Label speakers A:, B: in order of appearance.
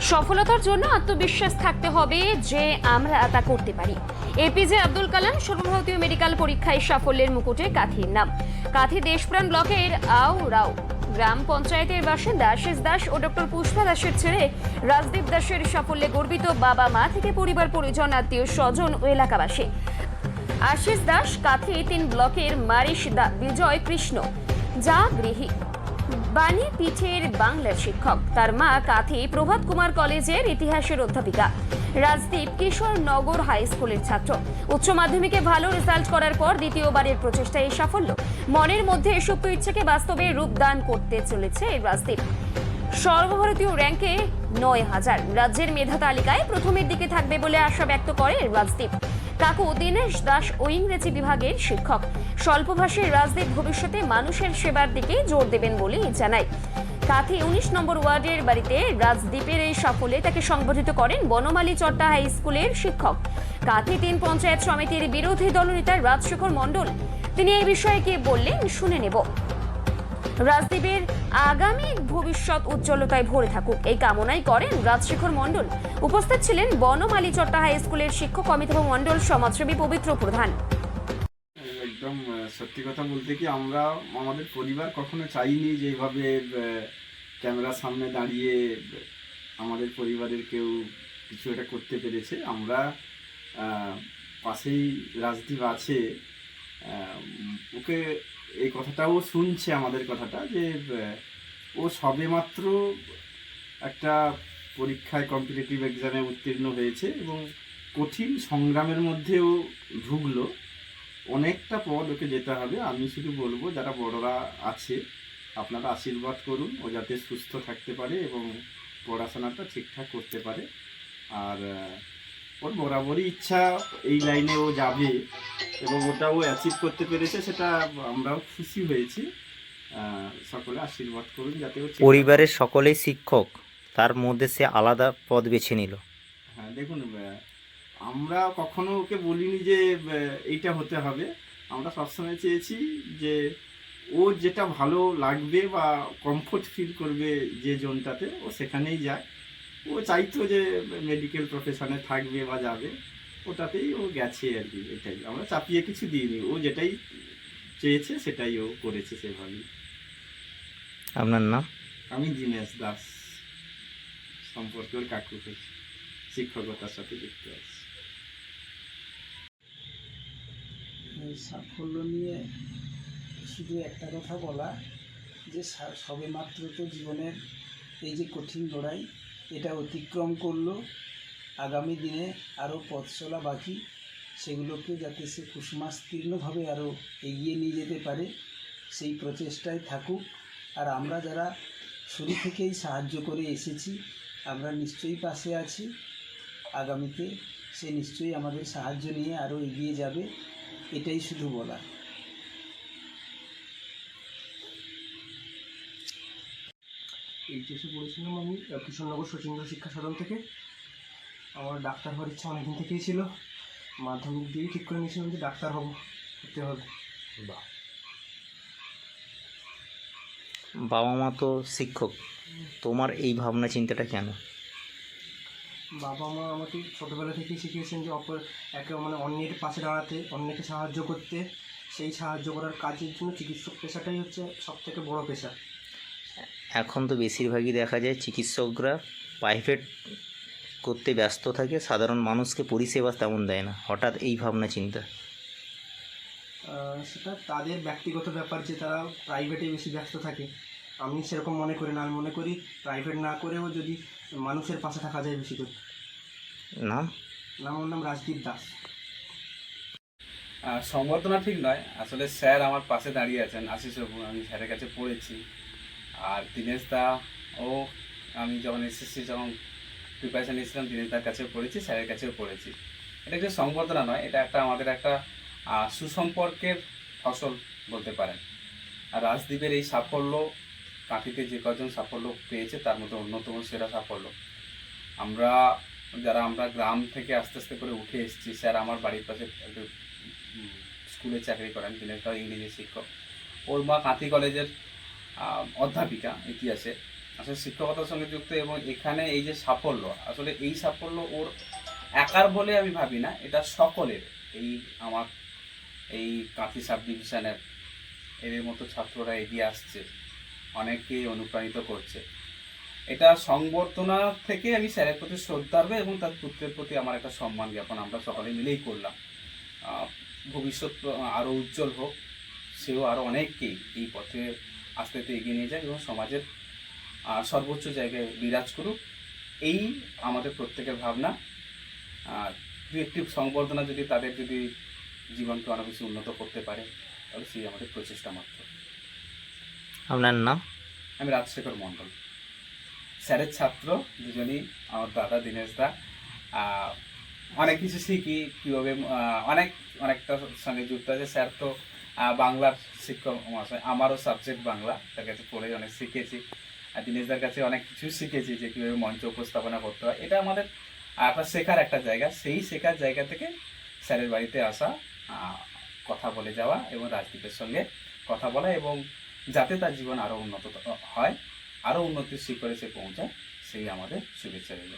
A: সফলতার জন্য আত্মবিশ্বাস থাকতে হবে যে আমরা তা করতে পারি। এপিজে আব্দুল কালাম সর্বভারতীয় মেডিকেল পরীক্ষায় সাফল্যের মুকুটে কাঁথির নাম। কাঁথি দেশপ্রাণ ব্লকের আও রাও গ্রাম পঞ্চায়েতের বাসিন্দা আশিস দাস ও ডক্টর পুষ্পা দাসের ছেলে রাজদীপ দাসের সাফল্যে গর্বিত বাবা মা থেকে পরিবার পরিজন, আত্মীয় স্বজন ও এলাকাবাসী। আশিস দাস কাঁথি তিন ব্লকের মারিশ দা বিজয় কৃষ্ণ, যা গৃহী। বাণী পিঠের বাংলার শিক্ষক। তার মা কাথি প্রভাত কুমার কলেজের ইতিহাসের অধ্যাপিকা। রাজদীপ কিশোর নগর হাই স্কুলের ছাত্র। উচ্চ মাধ্যমিকে ভালো রেজাল্ট করার পর দ্বিতীয়বারের প্রচেষ্টায় এই সাফল্য। মনের মধ্যে সুপ্ত ইচ্ছেকে বাস্তবে রূপদান করতে চলেছে এই রাজদীপ। সর্বভারতীয় র্যাঙ্কে নয় হাজার। রাজ্যের মেধা তালিকায় প্রথমের দিকে থাকবে বলে আশা ব্যক্ত করে রাজদীপ। কাকু দীনেশ দাস ও ইংরেজি বিভাগের শিক্ষক। স্বল্পভাষী রাজদীপ ভবিষ্যতে মানুষের সেবার দিকে জোর দেবেন বলেই জানায়। কাথি উনিশ নম্বর ওয়ার্ডের বাড়িতে রাজদীপের এই সাফল্যে তাকে সংবর্ধিত করেন বনমালী চট্টা হাই স্কুলের শিক্ষক। কাথি তিন পঞ্চায়েত সমিতির বিরোধী দলনেতা রাজশেখর মণ্ডল। তিনি এই বিষয়ে কি বললেন শুনে নেব। রাজদীপের আগামী ভবিষ্যৎ উজ্জ্বলতায় ভরে থাকুক। এই কামনাই করেন রাজশেখর মণ্ডল। উপস্থিত ছিলেন বনমালী চট্টা হাই স্কুলের শিক্ষক অমিতাভ মণ্ডল, সমাজসেবী পবিত্র প্রধান।
B: একদম সত্যি কথা বলতে কি আমরা, আমাদের পরিবার কখনো চাইনি যে এইভাবে ক্যামেরার সামনে দাঁড়িয়ে আমাদের পরিবারের কেউ কিছু একটা করতে পেরেছে। আমরা পাশেই রাজদীপ আছে ওকে এই কথাটাও শুনছে, আমাদের কথাটা, যে ও সবেমাত্র একটা পরীক্ষায় কম্পিটিটিভ এক্সামে উত্তীর্ণ হয়েছে এবং কঠিন সংগ্রামের মধ্যেও ঢুকলো অনেকটা পথ ওকে যেতে হবে। আমি শুধু বলব, যারা বড়রা আছে, আপনারা আশীর্বাদ করুন, ও যাতে সুস্থ থাকতে পারে এবং পড়াশোনাটা ঠিকঠাক করতে পারে। আর ওর বরাবরই ইচ্ছা এই লাইনে ও যাবে এবং ওটা ও অ্যাচিভ করতে পেরেছে সেটা আমরাও খুশি হয়েছি। সকলে আশীর্বাদ করুন যাতে ও
C: পরিবারের সকলেই শিক্ষক তার মধ্যে সে আলাদা পদ বেছে নিল।
B: হ্যাঁ দেখুন আমরা কখনো ওকে বলিনি যে এইটা হতে হবে। আমরা সবসময় চেয়েছি যে ও যেটা ভালো লাগবে বা কমফোর্ট ফিল করবে যে জোনটাতে ও সেখানেই যায় ও চাইতো যে মেডিকেল প্রফেশনে থাকবে বা যাবে ওটাতেই ও গেছে আর কি এটাই। আমরা চাপিয়ে কিছু দিইনি ও যেটাই চেয়েছে সেটাই ও করেছে সেভাবেই।
C: আপনার নাম?
B: আমি দীনেশ দাস সম্পর্কে ওর কাকু হয়েছি শিক্ষকতার সাথে যুক্ত আছি।
D: সাফল্য নিয়ে শুধু একটা কথা বলা যে সা- সবেমাত্র তো জীবনের এই যে কঠিন লড়াই এটা অতিক্রম করল। আগামী দিনে আরও পথ চলা বাকি। সেগুলোকে যাতে সে কুসুমাস্তীর্ণভাবে আরও এগিয়ে নিয়ে যেতে পারে, সেই প্রচেষ্টায় থাকুক। আর আমরা যারা শুরু থেকেই সাহায্য করে এসেছি, আমরা নিশ্চয়ই পাশে আছি। আগামীতে সে নিশ্চয়ই আমাদের সাহায্য নিয়ে আরও এগিয়ে যাবে, এটাই শুধু বলা
E: এইচএসে পড়েছিলাম আমি আহ, কিশোরনগর শচীন্দ্র শিক্ষা সদন থেকে। আমার ডাক্তার হওয়ার ইচ্ছা অনেকদিন থেকেই ছিল। মাধ্যমিক দিয়েই ঠিক করে নিয়েছিলাম যে ডাক্তার হব হতে হবে।
C: বাবা মা তো শিক্ষক তোমার এই ভাবনা চিন্তাটা কেন?
E: বাবা মা আমাকে ছোটোবেলা থেকেই শিখিয়েছেন যে অপর একে মানে অন্যের পাশে দাঁড়াতে অন্যকে সাহায্য করতে। সেই সাহায্য করার কাজের জন্য চিকিৎসক পেশাটাই হচ্ছে সব থেকে বড়ো পেশা।
C: এখন তো বেশিরভাগই দেখা যায় চিকিৎসকরা প্রাইভেট করতে ব্যস্ত থাকে সাধারণ মানুষকে পরিষেবা তেমন দেয় না। হঠাৎ এই ভাবনা চিন্তা?
E: সেটা তাদের ব্যক্তিগত ব্যাপার যে তারা প্রাইভেটে বেশি ব্যস্ত থাকে। আমি সেরকম মনে করি না। আমি মনে করি প্রাইভেট না করেও যদি মানুষের পাশে থাকা যায় বেশি করে।
C: নাম?
E: নাম আমার নাম রাজদীপ দাস।
F: আহ, সংবর্ধনা ঠিক নয়। আসলে স্যার আমার পাশে দাঁড়িয়ে আছেন আশিস বাবু। আমি স্যারের কাছে পড়েছি। আর দীনেশ দা ও, আমি যখন এসএসসি যখন প্রিপারেশন নিয়েছিলাম দীনেশ দার কাছেও পড়েছি, স্যারের কাছেও পড়েছি। এটা একটা সংবর্ধনা নয়, এটা একটা আমাদের একটা সুসম্পর্কের ফসল বলতে পারেন। আর রাজদ্বীপের এই সাফল্য, কাঁথিতে যে কজন সাফল্য পেয়েছে, তার মধ্যে অন্যতম সেরা সাফল্য। আমরা, যারা আমরা গ্রাম থেকে আস্তে আস্তে করে উঠে এসেছি, স্যার আমার বাড়ির পাশে স্কুলে চাকরি করেন তিনি একটা ইংরেজি শিক্ষক। ওর মা কাঁথি কলেজের অধ্যাপিকা ইতিহাসে আসলে শিক্ষকতার সঙ্গে যুক্ত এবং এখানে এই যে সাফল্য, আসলে এই সাফল্য ওর একার বলে আমি ভাবি না, এটা সকলের। এই আমার এই কাঁথি সাব ডিভিশনের এদের মতো ছাত্ররা এগিয়ে আসছে অনেককেই অনুপ্রাণিত করছে। এটা সংবর্ধনা থেকে আমি স্যারের প্রতি শ্রদ্ধা এবং তার পুত্রের প্রতি আমার একটা সম্মান জ্ঞাপন আমরা সকলে মিলেই করলাম। ভবিষ্যৎ আরও উজ্জ্বল হোক, সেও আরও অনেককেই এই পথে আস্তে আস্তে এগিয়ে নিয়ে যাক এবং সমাজের সর্বোচ্চ জায়গায় বিরাজ করুক। এই আমাদের প্রত্যেকের ভাবনা। আর দু একটি সংবর্ধনা যদি তাদের যদি জীবনকে অনেক বেশি উন্নত করতে পারে তাহলে সেই আমাদের প্রচেষ্টা মাত্র।
C: আপনার নাম?
F: আমি রাজশেখর মণ্ডল। স্যারের ছাত্র দুজনই আমার দাদা দীনেশ দা। অনেক কিছু শিখি কীভাবে অনেক অনেকটা সঙ্গে যুক্ত আছে। স্যার তো বাংলার শিক্ষক মহাশয়, আমারও সাবজেক্ট বাংলা, তার কাছে পড়ে অনেক শিখেছি। আর দীনেশদার কাছে অনেক কিছু শিখেছি যে কীভাবে মঞ্চ উপস্থাপনা করতে হয়। এটা আমাদের একটা শেখার একটা জায়গা। সেই শেখার জায়গা থেকে স্যারের বাড়িতে আসা কথা বলে যাওয়া এবং রাজদীপের সঙ্গে কথা বলা এবং যাতে তার জীবন আরও উন্নত হয় আরও উন্নতির শিখরে সে পৌঁছায়, সেই আমাদের শুভেচ্ছা রইল।